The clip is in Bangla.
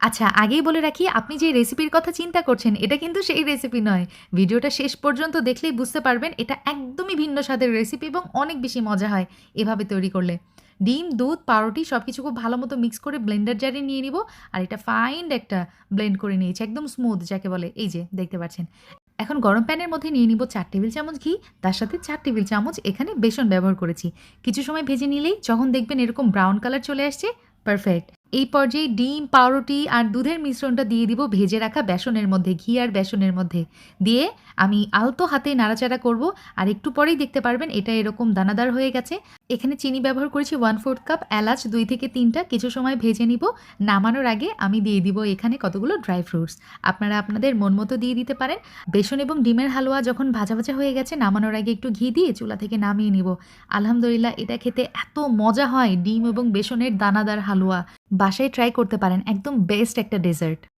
আচ্ছা আগেই বলে রাখি, আপনি যে রেসিপির কথা চিন্তা করছেন, এটা কিন্তু সেই রেসিপি নয়। ভিডিওটা শেষ পর্যন্ত দেখলেই বুঝতে পারবেন, এটা একদমই ভিন্ন স্বাদের রেসিপি এবং অনেক বেশি মজা হয় এভাবে তৈরি করলে। ডিম, দুধ, পাউরুটি সব কিছু খুব ভালো মতো মিক্স করে ব্লেন্ডার জারে নিয়ে নিব আর এটা ফাইন একটা ব্লেন্ড করে নিয়েছি, একদম স্মুথ যাকে বলে। এই যে, দেখতে পাচ্ছেন। এখন গরম প্যানের মধ্যে নিয়ে নিব চার টেবিল চামচ ঘি, তার সাথে চার টেবিল চামচ এখানে বেসন ব্যবহার করেছি। কিছু সময় ভেজে নিলেই যখন দেখবেন এরকম ব্রাউন কালার চলে আসছে পারফেক্ট এই পর্যায়ে ডিম, পাউরুটি আর দুধের মিশ্রণটা দিয়ে দিব ভেজে রাখা বেসনের মধ্যে, ঘি আর বেসনের মধ্যে। দিয়ে আমি আলতো হাতে নাড়াচাড়া করব আর একটু পরেই দেখতে পারবেন এটা এরকম দানাদার হয়ে গেছে। এখানে চিনি ব্যবহার করেছি ওয়ান ফোর্থ কাপ এলাচ, দুই থেকে তিনটা, কিছু সময় ভেজে নিব। নামানোর আগে আমি দিয়ে দিব এখানে কতগুলো ড্রাই ফ্রুটস। আপনারা আপনাদের মন মতো দিয়ে দিতে পারেন। বেসন এবং ডিমের হালুয়া যখন ভাজা ভাজা হয়ে গেছে, নামানোর আগে একটু ঘি দিয়ে চুলা থেকে নামিয়ে নিব। আলহামদুলিল্লাহ, এটা খেতে এত মজা হয় ডিম এবং বেসনের দানাদার হালুয়া। বাসায় ট্রাই করতে পারেন একদম বেস্ট একটা ডেজার্ট